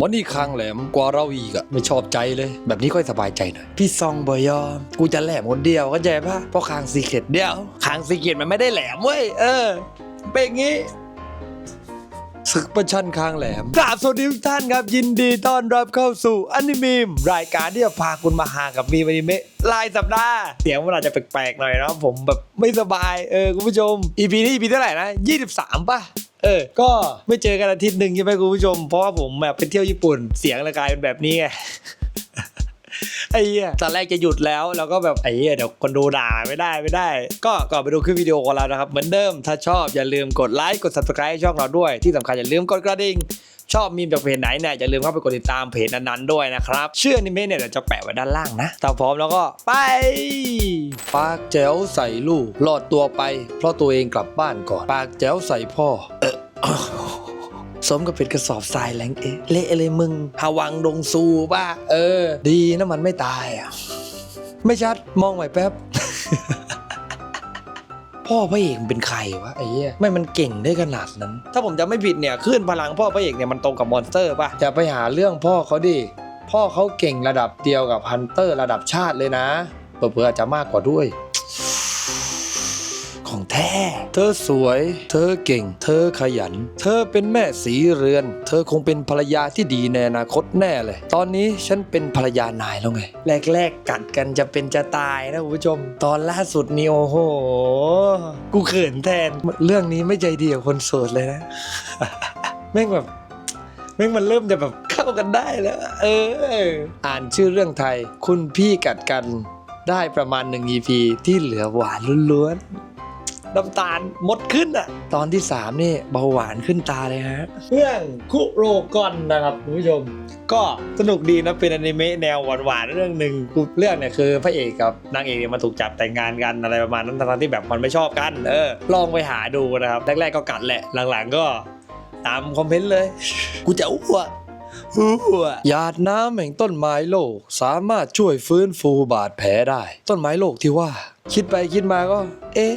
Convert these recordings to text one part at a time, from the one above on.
มอนี่คางแหลมกว่าเราอีกอะไม่ชอบใจเลย แบบนี้ค่อยสบายใจหน่อยพี่ซองบอยอม กูจะแหลมคนเดียวก็ใจปะเพราะคางซีเกตเดียวคางซีเกตมันไม่ได้แหลมเว้ยเออเป็นงี้ศึกประชันคางแหลมกราบสวัสดีทุกท่านครับ ยินดีต้อนรับเข้าสู่อนิมีมรายการที่จะพาคุณมาหากับมีมอนิเมะรายสัปดาห์เสียงมันอาจจะแปลกๆหน่อยนะผมแบบไม่สบายเออคุณผู้ชม EP นี้ EP เท่าไหร่นะ 23ป่ะ เออ ก็ไม่เจอกันอาทิตย์หนึ่งใช่ไหมคุณผู้ชม เพราะว่าผมแบบไปเที่ยวญี่ปุ่น เสียงละกลายเป็นแบบนี้ไง ไอ้เหี้ยตอนแรกจะหยุดแล้วแล้วก็แบบไอ้เหี้ยเดี๋ยวคนดูด่าไม่ได้ไม่ได้ ก็ก่อนไปดูคลิปวิดีโอของเรานะครับ เหมือนเดิมถ้าชอบอย่าลืมกดไลค์กด subscribe ให้ช่องเราด้วย ที่สำคัญอย่าลืมกดกระดิ่งชอบมีมจากเพจไหนเนี่ยอย่าลืมเข้าไปกดติดตามเพจนั้นๆด้วยนะครับเชื่ออนิเมะเนี่ยเดี๋ยวจะแปะไว้ด้านล่างนะถ้าพร้อมแล้วก็ไปปากแจ๋วใส่ลูกรอดตัวไป เพราะตัวเองกลับบ้านก่อน ปากแจ๋วใส่พ่อ สมกับเป็นกระสอบทรายแหลงเอะเละเลยมึงฮาวังดงซูป่ะ เออ ดีนะมันไม่ตายอะ ไม่ชัดมองใหม่แป๊บพ่อพระเอกมันเป็นใครวะไอ้เหี้ยไม่มันเก่งได้ขนาดนั้น ถ้าผมจะไม่ผิดเนี่ยคลื่นพลังพ่อพระเอกเนี่ยมันตรงกับมอนสเตอร์ป่ะอย่าไปหาเรื่องพ่อเขาดิพ่อเขาเก่งระดับเดียวกับฮันเตอร์ระดับชาติเลยนะเผื่อๆอาจจะมากกว่าด้วย ของแท้ เธอสวย เธอเก่ง เธอขยัน เธอเป็นแม่สีเรือน เธอคงเป็นภรรยาที่ดีในอนาคตแน่เลย ตอนนี้ฉันเป็นภรรยานายแล้วไง แรกๆกัดกันจะเป็นจะตายนะคุณผู้ชม ตอนล่าสุดนี่โอ้โห กูเขินแทน เรื่องนี้ไม่ใจดีกับคนโสดเลยนะ แม่งแบบแม่งมันเริ่มจะแบบเข้ากันได้แล้ว เออ อ่านชื่อเรื่องไทย คุณพี่กัดกันได้ประมาณหนึ่ง EP ที่เหลือหวานล้วนๆ น้ำตาลมดขึ้นอะ ตอนที่ 3 นี่เบาหวานขึ้นตาเลยฮะ เรื่องคุโรกอนนะครับคุณผู้ชม ก็สนุกดีนะเป็นอนิเมะแนวหวานๆเรื่องหนึ่งเรื่องเนี่ยคือพระเอกกับนางเอกเนี่ยมาถูกจับแต่งงานกันอะไรประมาณนั้นทั้งๆที่แบบมันไม่ชอบกัน เออ ลองไปหาดูนะครับแรกๆก็กัดแหละหลังๆก็ตามคอมเมนต์เลย กูจะอ้วก หยาดน้ำแห่งต้นไม้โลก สามารถช่วยฟื้นฟูบาดแผลได้ ต้นไม้โลกที่ว่า คิดไปคิดมาก็ เอ๊ะ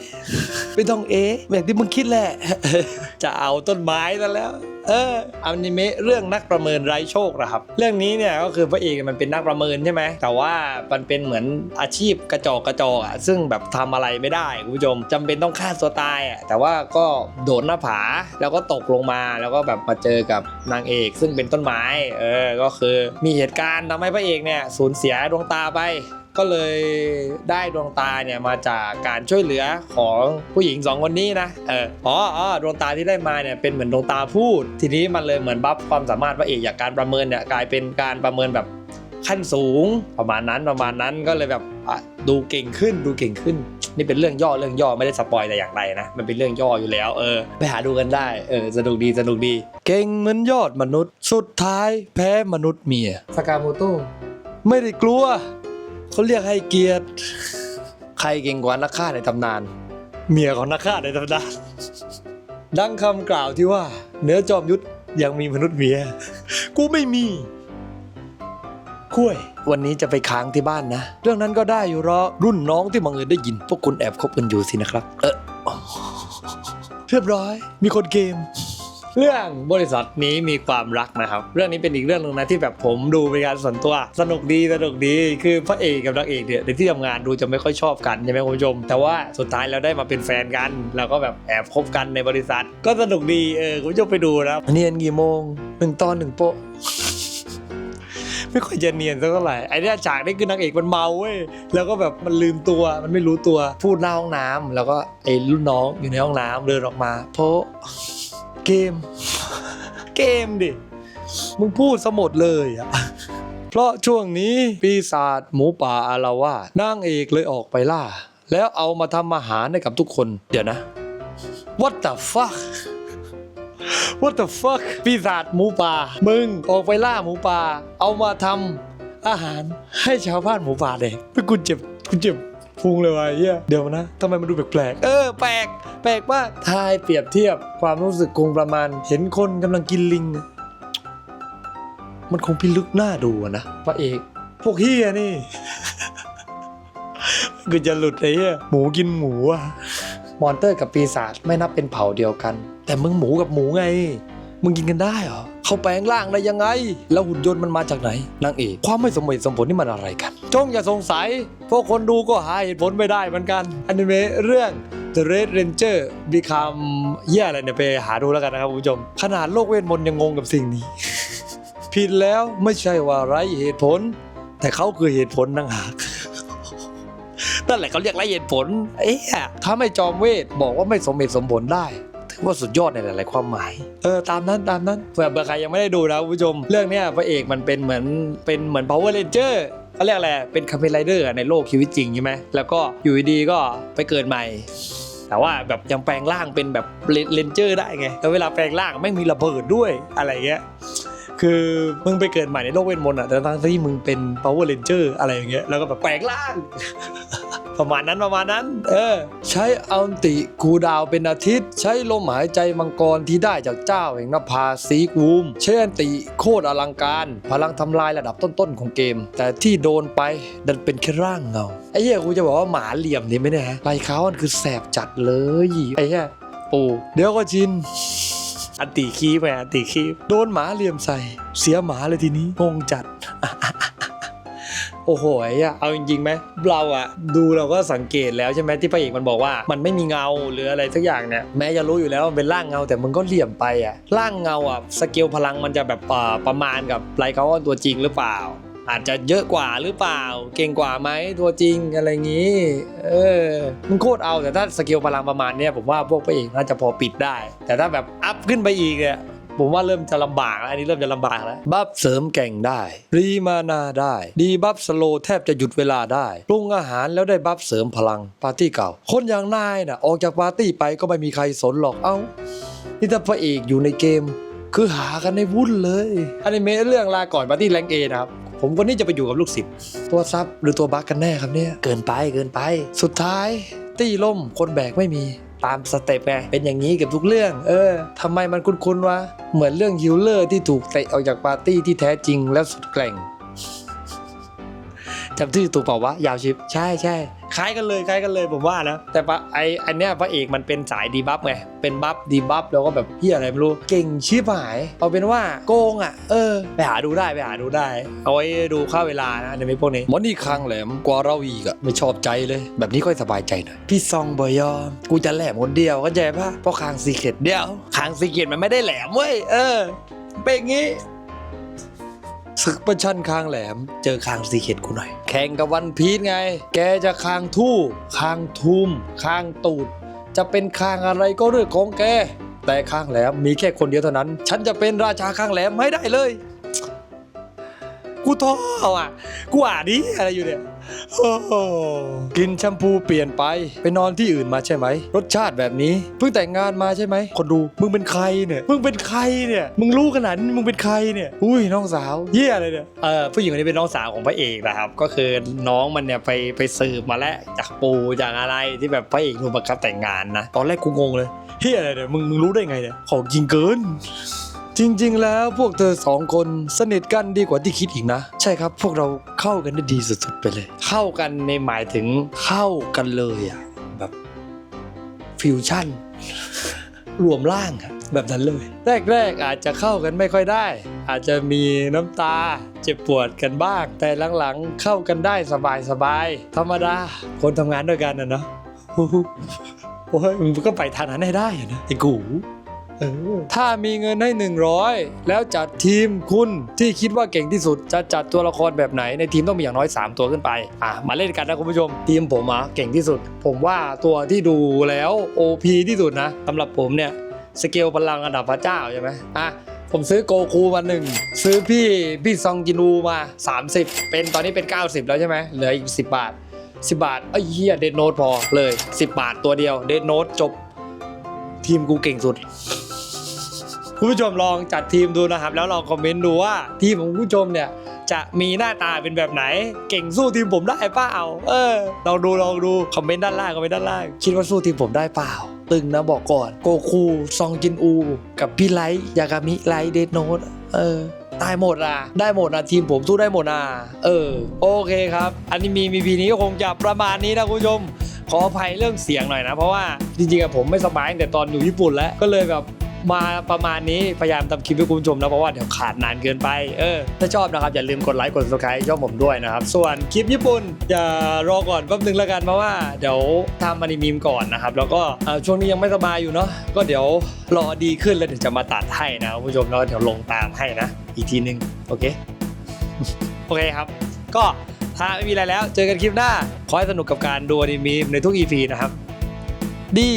ไม่ต้องเอ๊ะแบบที่มึงคิดแหละ จะเอาต้นไม้ซะแล้ว เอออนิเมะเรื่องนักประเมินไร้โชคนะครับ เรื่องนี้เนี่ยก็คือพระเอกมันเป็นนักประเมินใช่ไหมแต่ว่ามันเป็นเหมือนอาชีพกระจอกกระจอกอะซึ่งแบบทำอะไรไม่ได้คุณผู้ชมจำเป็นต้องฆ่าตัวตายอะแต่ว่าก็โดดหน้าผาแล้วก็ตกลงมาแล้วก็แบบมาเจอกับนางเอก ซึ่งเป็นต้นไม้เออก็คือมีเหตุการณ์ทำให้พระเอกเนี่ยสูญเสียดวงตาไป ก็เลยได้ดวงตาเนี่ยมาจากการช่วยเหลือของผู้หญิงสองคนนี้นะเอออ๋ออ๋อดวงตาที่ได้มาเนี่ยเป็นเหมือนดวงตาพูด ทีนี้มันเลยเหมือนบัฟความสามารถพระเอกจากการประเมินเนี่ยกลายเป็นการประเมินแบบขั้นสูงประมาณนั้นประมาณนั้นก็เลยแบบอะดูเก่งขึ้นดูเก่งขึ้น นี่เป็นเรื่องย่อเรื่องย่อไม่ได้สปอยแต่อย่างใดนะ มันเป็นเรื่องย่ออยู่แล้วเออไปหาดูกันได้เออสนุกดีสนุกดี เก่งเหมือนยอดมนุษย์ สุดท้ายแพ้มนุษย์เมียสกาโมโตไม่ได้กลัว เขาเรียกให้เกียรติ ใครเก่งกว่านักฆ่าในตำนาน เมียของนักฆ่าในตำนาน ดังคำกล่าวที่ว่าเนื้อจอมยุทธยังมีมนุษย์เมีย กูไม่มีคุยวันนี้จะไปค้างที่บ้านนะ เรื่องนั้นก็ได้อยู่หรอกรุ่นน้องที่บังเอิญได้ยิน พวกคุณแอบคบกันอยู่สินะครับ เออเรียบร้อย มีคนเกม เรื่องบริษัทนี้มีความรักนะครับ เรื่องนี้เป็นอีกเรื่องหนึงนะที่แบบผมดูเป็นการส่วนตัว สนุกดีสนุกดีคือพระเอกกับนางเอกเนี่ยในที่ทำงานดูจะไม่ค่อยชอบกันใช่ไหมคุณผู้ชม แต่ว่าสุดท้ายเราได้มาเป็นแฟนกันแล้วก็แบบแอบคบกันในบริษัท ก็สนุกดีเออคุณผู้ชมไปดูนะครับเนียนกี่โมงหนึ่งตอนหนึ่งโป๊ะไม่ค่อยจะเนียนสักเท่าไหร่ไอ้เนี่ยฉากนี้คือนางเอกมันเมาเว้ยแล้วก็แบบมันลืมตัวมันไม่รู้ตัวพูดหน้าห้องน้ำแล้วก็ไอ้รุ่นน้องอยู่ในห้องน้ำเดินออกมา โพะ เกม เกมดิ มึงพูดสมดเลยอะเพราะช่วงนี้ปีศาจหมูป่าอารวาสนางเอกเลยออกไปล่า แล้วเอามาทำอาหารให้กับทุกคน เดี๋ยวนะ What the fuck What the fuck ปีศาจหมูป่า มึงออกไปล่าหมูป่า เอามาทำอาหารให้ชาวบ้านหมูป่าเด็กเป็นกูเจ็บกูเจ็บ พุงเลยว่ะไอ้เฮียเดี๋ยวนะทำไมมันดูแปลกๆเออแปลกแปลกมากทายเปรียบเทียบความรู้สึกคงประมาณ เห็นคนกำลังกินลิง มันคงพิลึกหน้าดูอะนะพระเอกพวกเฮียนี่กูจะหลุดไอ้เหี้ยหมูกินหมูอะมอนเตอร์กับปีศาจไม่นับเป็นเผ่าเดียวกัน แต่มึงหมูกับหมูไง มึงกินกันได้เหรอเขาแปลงร่างได้ยังไง แล้วหุ่นยนต์มันมาจากไหนนางเอกความไม่สมเหตุสมผลนี่มันอะไรกันจงอย่าสงสัยพวกคนดูก็หาเหตุผลไม่ได้เหมือนกันอนิเมะเรื่อง The Red Ranger Become เหี้ยอะไรเนี่ยไปหาดูแล้วกันนะครับคุณผู้ชม ขนาดโลกเวทมนต์ยังงงกับสิ่งนี้ ผิดแล้วไม่ใช่ว่าไร้เหตุผล แต่เขาคือเหตุผลต่างหากนั่นแหละเขาเรียกไรเหตุผล เอ๊ะถ้าไม่จอมเวทบอกว่าไม่สมเหตุสมผลได้ ว่าสุดยอดในหลาย ๆ ความหมาย เออตามนั้นตามนั้นเผื่อเบอร์ใครยังไม่ได้ดูนะคุณผู้ชม เรื่องเนี้ยพระเอกมันเป็นเหมือนเป็นเหมือน power ranger เขาเรียกอะไรเป็นคาเมนไรเดอร์ในโลกชีวิตจริงใช่ไหมแล้วก็อยู่ดีๆก็ไปเกิดใหม่แต่ว่าแบบยังแปลงร่างเป็นแบบเลนเจอร์ได้ไงแล้วเวลาแปลงร่างแม่งมีระเบิดด้วยอะไรเงี้ย คือมึงไปเกิดใหม่ในโลกเวทมนต์อะแต่ทั้งที่มึงเป็น power ranger อะไรอย่างเงี้ย แล้วก็แบบแปลงร่าง ประมาณนั้นประมาณนั้น เออ ใช้อัลติคูลดาวน์เป็นอาทิตย์ ใช้ลมหายใจมังกรที่ได้จากเจ้าแห่งนภาซีกวูมใช้อันติโคตรอลังการ พลังทำลายระดับต้นๆของเกม แต่ที่โดนไปดันเป็นแค่ร่างเงาไอ้เหี้ยกูจะบอกว่าหมาเหลี่ยมนี่ไม่ได้ฮะลายเขามันคือแสบจัดเลยไอ้เหี้ยปูเดี๋ยวก็ชินอันติคีบไงอันติคีบโดนหมาเหลี่ยมใส่ เสียหมาเลยทีนี้งงจัด โอ้โหอ้อะเอาจริงๆไหมเราอะดูเราก็สังเกตแล้วใช่ไหมที่พระเอกมันบอกว่า มันไม่มีเงาหรืออะไรสักอย่างเนี่ยแม้จะรู้อยู่แล้วว่ามันเป็นร่างเงาแต่มึงก็เหลี่ยมไปอะร่างเงาอะสเกลพลังมันจะแบบประมาณกับไลเขาออนตัวจริงหรือเปล่าอาจจะเยอะกว่าหรือเปล่า เก่งกว่าไหมตัวจริงอะไรอย่างงี้ เออ มันโคตรเอาแต่ถ้าสเกลพลังประมาณเนี้ยผมว่าพวกพระเอกน่าจะพอปิดได้ แต่ถ้าแบบอัพขึ้นไปอีกเนี่ย ผมว่าเริ่มจะลำบากแล้วอันนี้เริ่มจะลำบากแล้ว บัฟเสริมแก่งได้ รีมานาได้ ดีบัฟสโลว์แทบจะหยุดเวลาได้ ปรุงอาหารแล้วได้บัฟเสริมพลังปาร์ตี้เก่า คนอย่างนายน่ะออกจากปาร์ตี้ไปก็ไม่มีใครสนหรอก เอ้า นี่ถ้าพระเอกอยู่ในเกม คือหากันในวุ่นเลยอนิเมะเรื่องลาก่อนปาร์ตี้แรงเอนะครับผมคนนี้จะไปอยู่กับลูกศิษย์ตัวซับหรือตัวบักกันแน่ครับเนี่ย เกินไปเกินไป สุดท้าย ตี้ล่มคนแบกไม่มี ตามสเต็ปไงเป็นอย่างนี้กับทุกเรื่อง เออทำไมมันคุ้นๆวะเหมือนเรื่องฮิลเลอร์ที่ถูกเตะออกจากปาร์ตี้ที่แท้จริงแล้วสุดแกร่ง จำชื่อถูกเปล่าวะยาวชิปใช่ใช่คล้ายกันเลยคล้ายกันเลยผมว่านะแต่ปะไออันเนี้ยพระเอกมันเป็นสายดีบัฟไงเป็นบัฟดีบัฟแล้วก็แบบเฮียอะไรไม่รู้เก่งชิบหาย เอาเป็นว่าโกงอะเออ ไปหาดูได้ไปหาดูได้ เอาไว้ดูค่าเวลานะในไม่พวกนี้มอนนี่คังแหลมกว่าเราอีกอะไม่ชอบใจเลย แบบนี้ค่อยสบายใจหน่อยพี่ซองบอยอมกูจะแหลมคนเดียวก็ใจปะเพราะคางซีเกตเดียวคางซีเกตมันไม่ได้แหลมเว้ยเออเป็นอย่างงี้ ศึกประชันคางแหลม เจอคางซีเข็ดกูหน่อย แข่งกับวันพีชไง แกจะคางทู่ คางทุมคางตูด จะเป็นคางอะไรก็เรื่องของแก แต่คางแหลมมีแค่คนเดียวเท่านั้น ฉันจะเป็นราชาคางแหลมไม่ได้เลย กูท้ออะ กูอ่านี้อะไรอยู่เนี่ย โอ้โหกินแชมพูเปลี่ยนไป ไปนอนที่อื่นมาใช่ไหม รสชาติแบบนี้ เพิ่งแต่งงานมาใช่ไหม คนดู มึงเป็นใครเนี่ย มึงเป็นใครเนี่ย มึงรู้ขนาดนี้มึงเป็นใครเนี่ย อุ้ยน้องสาวเยี่ยอะไรเนี่ย เออผู้หญิงคนนี้เป็นน้องสาวของพระเอกนะครับ ก็คือน้องมันเนี่ยไปไปสืบมาแล้วจากปูจากอะไรที่แบบพระเอกถูกบังคับแต่งงานนะ ตอนแรกกูงงเลยเฮียอะไรเนี่ย มึงมึงรู้ได้ไงเนี่ย ของจริงเกิน จริงๆ แล้วพวกเธอสองคนสนิทกันดีกว่าที่คิดอีกนะ ใช่ครับ พวกเราเข้ากันได้ดีสุดๆไปเลย เข้ากันในหมายถึงเข้ากันเลยอะแบบฟิวชั่น รวมร่างอะแบบนั้นเลย แรกๆอาจจะเข้ากันไม่ค่อยได้ อาจจะมีน้ำตาเจ็บปวดกันบ้าง แต่หลังๆเข้ากันได้สบายๆธรรมดา คนทำงานด้วยกันนะเนาะโอ้ยมึงก็ไปทางนั้นให้ได้อะนะไอ้กูเออ ถ้ามีเงินให้ 100 แล้วจัดทีมคุณที่คิดว่าเก่งที่สุด จะจัดตัวละครแบบไหนในทีมต้องมีอย่างน้อย 3 ตัวขึ้นไปอะมาเล่นกันนะคุณผู้ชม ทีมผมอะเก่งที่สุด ผมว่าตัวที่ดูแล้ว OP ที่สุดนะสำหรับผมเนี่ยสเกลพลังอันดับพระเจ้าใช่ไหมอะผมซื้อโกคูมาหนึ่งซื้อพี่พี่ซองจินูมา 30 เป็นตอนนี้เป็น 90 แล้วใช่ไหมเหลืออีก 10 บาท 10 บาทไอ้ยเหี้ยเดนโนตพอเลย 10 บาทตัวเดียวเดนโนตจบทีมกูเก่งสุด คุณผู้ชมลองจัดทีมดูนะครับ แล้วลองคอมเมนต์ดูว่าทีมของคุณผู้ชมเนี่ย จะมีหน้าตาเป็นแบบไหน เก่งสู้ทีมผมได้เปล่าเออลองดูลองดูคอมเมนต์ด้านล่างคอมเมนต์ด้านล่างคิดว่าสู้ทีมผมได้เปล่า ตึงนะบอกก่อนโกคูซองจินอู กับพี่ไลท์ยากามิไลท์เดดโนตเออได้หมดอะ ได้หมดอะ ทีมผมสู้ได้หมดอะ เออ โอเคครับ อันนี้มีมีพีนี้ก็คงจะประมาณนี้นะคุณผู้ชม ขออภัยเรื่องเสียงหน่อยนะ เพราะว่าจริงๆอะผมไม่สบายตั้งแต่ตอนอยู่ญี่ปุ่นแล้ว ก็เลยแบบ มาประมาณนี้พยายามทำคลิปให้คุณผู้ชมนะเพราะว่าเดี๋ยวขาดนานเกินไปเออถ้าชอบนะครับอย่าลืมกดไลค์กด subscribe ช่องผมด้วยนะครับ ส่วนคลิปญี่ปุ่นอย่ารอก่อนแป๊บนึงแล้วกันเพราะว่าเดี๋ยวทำอนิมีมก่อนนะครับ แล้วก็ช่วงนี้ยังไม่สบายอยู่เนาะก็เดี๋ยวรอดีขึ้นแล้วเดี๋ยวจะมาตัดให้นะคุณผู้ชมแล้วเดี๋ยวลงตามให้นะ อีกทีนึงโอเคโอเคครับ ก็ถ้าไม่มีอะไรแล้ว เจอกันคลิปหน้า ขอให้สนุกกับการดูอนิเมในทุก EP นะครับ ดี